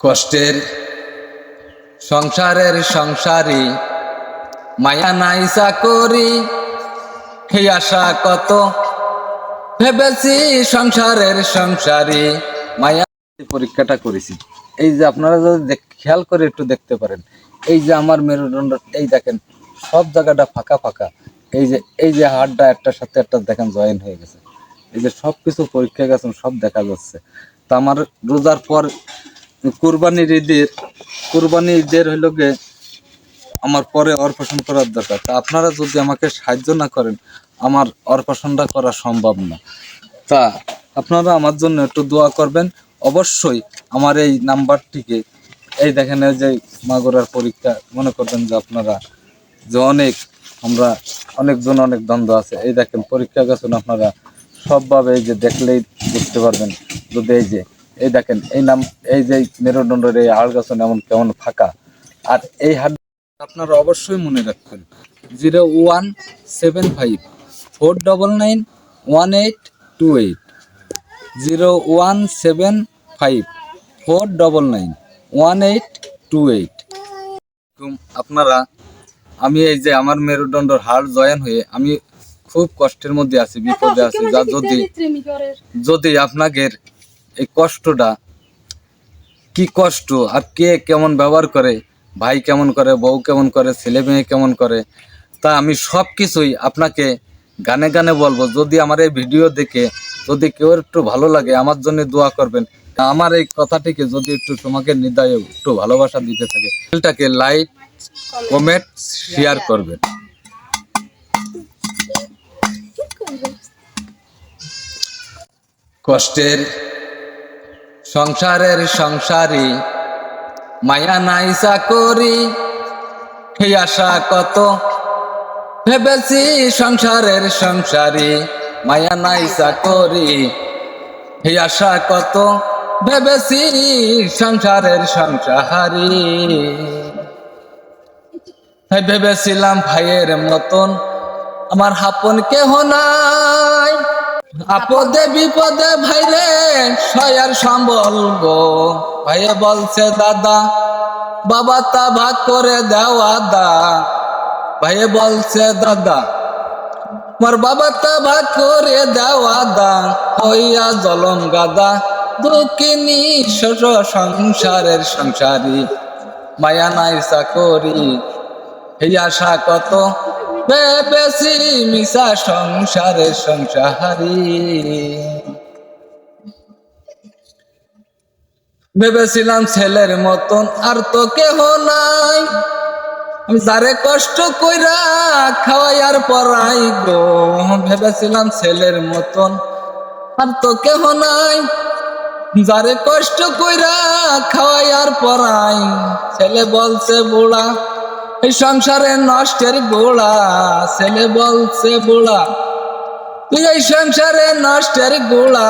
কষ্টের সংসারের সংসারী, মায়া নাই চাকরি এই আশা কত ভেবেছি সংসারের সংসারী, মায়া পরীক্ষাটা করেছি। এই যে আপনারা যদি খেয়াল করে একটু দেখতে পারেন, এই যে আমার মেরুদণ্ড, এই দেখেন, সব জায়গাটা ফাঁকা ফাঁকা। এই যে এই যে হাড়টা একটার সাথে একটা দেখেন জয়েন হয়ে গেছে। এই যে সব কিছু পরীক্ষা গেছেন সব দেখা যাচ্ছে। তা আমার রোজার পর কুরবানির ঈদের, কুরবানি ঈদের হইল গে আমার পরে অর্পণ করার দরকার। তা আপনারা যদি আমাকে সাহায্য না করেন, আমার অর্পণটা করা সম্ভব না। তা আপনারা আমার জন্য একটু দোয়া করবেন। অবশ্যই আমার এই নাম্বারটিকে, এই দেখেন যে মাগুরার পরীক্ষা, মনে করবেন যে আপনারা যে অনেক, আমরা অনেকজন অনেক দ্বন্দ্ব আছে। এই দেখেন, পরীক্ষা গেছেন আপনারা সবভাবে এই যে দেখলেই বুঝতে পারবেন। যদি এই যে এই দেখেন এই নাম এই যে মেরুদণ্ডের এই হাড় গেছেন এমন কেমন ফাঁকা। আর এই হাড় আপনারা অবশ্যই মনে রাখবেন zero one seven five four double nine one eight two eight zero one seven five four double nine one eight two eight. আপনারা আমি এই যে আমার মেরুদণ্ডর হাড় জয়েন হয়ে আমি খুব কষ্টের মধ্যে আছি বিপদে আছি যা যদি যদি আপনাদের এই কষ্টটা? কি কষ্ট? আর কে কেমন ব্যবহার করে? ভাই কেমন করে? বউ কেমন করে? ছেলে মেয়ে কেমন করে? তা আমি সব কিছুই আপনাকে গানে গানে বলব। যদি আমার এই ভিডিও দেখে, যদি কেউ একটু ভালো লাগে, আমার জন্য দোয়া করবেন। আমার এই কথাটিকে যদি একটু তোমাকে নিদায় একটু ভালোবাসা দিতে থাকে, চ্যানেলটাকে লাইক, কমেন্ট, শেয়ার করবেন। কষ্টের সংসারের সংসারী, মায়া নাই চাকরি, হে আশা কত? ভেবেছি সংসারের সংসারী, মায়া নাই চাকরি, হে আশা কত? ভেবেছি সংসারের সংসারী। ভেবেছিলাম ভাইয়ের মতন, আমার হাপন কেহ নাই। আপদে বিপদে ভাইরে সয়ার সম্বল গো। ভাইয়ে বলছে, দাদা, বাবা তা ভাগ করে দেওয়া দা ভাইয়ে বলছে, দাদা, মোর বাবা তা ভাগ করে দেওয়া দা হইয়া জলম গাদা, দুঃখিনী ছোট সংসারের সংসারী। মায়া নাই চাকরি, এই আশা কত মিশা সংসারে, সংসারী। ভেবেছিলাম ছেলের মতন আর তো কেহ নাই। আমি যারে কষ্ট কইরা খাওয়াই আর পড়াই গো। ভেবেছিলাম ছেলের মতন আর তো কেহ নাই। যারে কষ্ট কইরা খাওয়াই আর পড়াই। ছেলে বলছে, বুড়া সংসারে নষ্টের গোড়া, ছেলে বলছে বুড়া। তুই এই সংসারে নষ্টের গোড়া,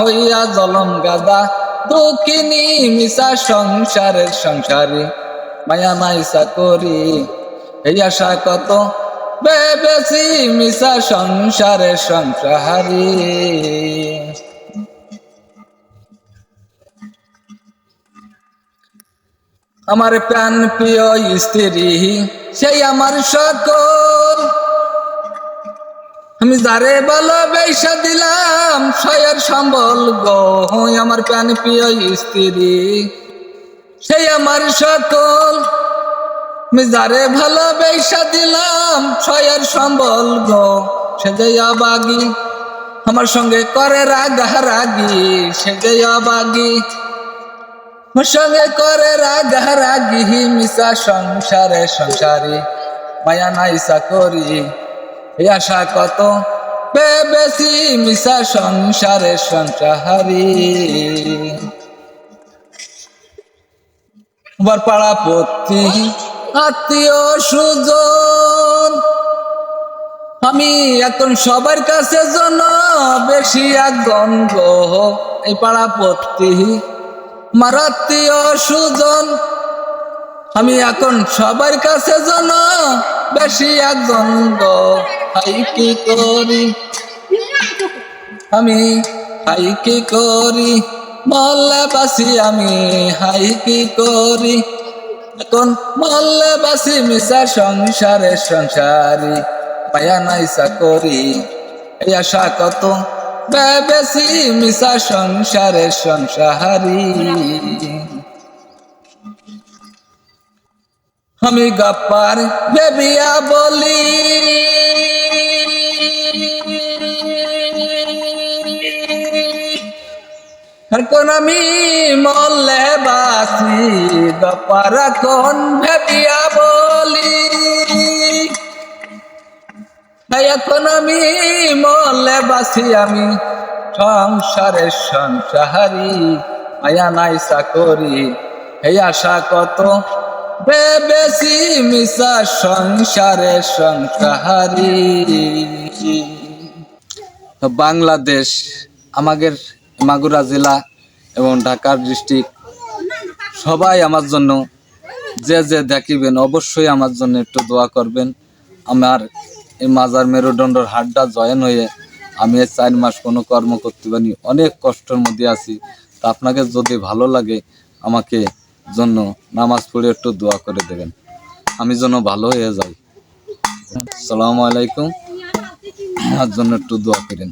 হইয়া জলম গাদা। দুঃখিনী মিশা সংসারের সংসারে, মায়া নাই চাকরি এই আশা কত? বেশি মিশা সংসারের সংসারী। আমার প্রাণ প্রিয় স্ত্রী, সেই আমার সকল। আমি যারে ভালোবেসা দিলাম সয়ের সম্বল গো আমার প্রাণ প্রিয় স্ত্রী, সেই আমার সকল। আমি যারে ভালোবেসা দিলাম সয়ের সম্বল গো সে যে অবাগি। আমার সঙ্গে করে রাগারাগি সে যে অবাগি। মোর সঙ্গে করে রাগারাগি মিশা সংসারে সংসারে। মায়া নাইসা করি আশা কত? বেশি মিশা সংসারে বার পাড়া পত্তি আত্মীয় সুজন আমি এখন সবার কাছে জন বেশি একজন গো এই পাড়া পত্তি মারাত্মীয় সুজন। আমি এখন সবার কাছে জন বেশি একজন হাই কি করি? আমি হাই কি করি? মল্লে বাসি, আমি হাই কি করি? এখন মল্লে বাসি, মিশা সংসারে সংসারী। মায়া নাইসা করি, এই আশা কত বেশি মিশা সংসারে সংসারি। আমি গাপ্পার বেবিয়া বলি। এখন আমি মল্লে বাসি, গাপ্পার এখন ভেবিয়া বলি? এখন আমি মল্লে বাসি, আমি সংসারি মায়া নাইসা করি এই আশা কত? বেশি মিশা সংসারে সংসারি। বাংলাদেশ আমাদের মাগুরা জেলা এবং ঢাকার ডিস্ট্রিক্ট, সবাই আমার জন্য যে যে দেখিবেন, অবশ্যই আমার জন্য একটু দোয়া করবেন। আমার এই মাজার মেরুদণ্ডর হাড্ডা জয়েন হয়ে আমি এই চার মাস কোনো কর্ম করতে পারিনি। অনেক কষ্টের মধ্যে আছি। তা আপনাকে যদি ভালো লাগে আমাকে জন্য নামাজ পড়ে একটু দোয়া করে দেবেন। আমি যেন ভালো হয়ে যাই। সালামু আলাইকুম। আমার জন্য একটু দোয়া করেন।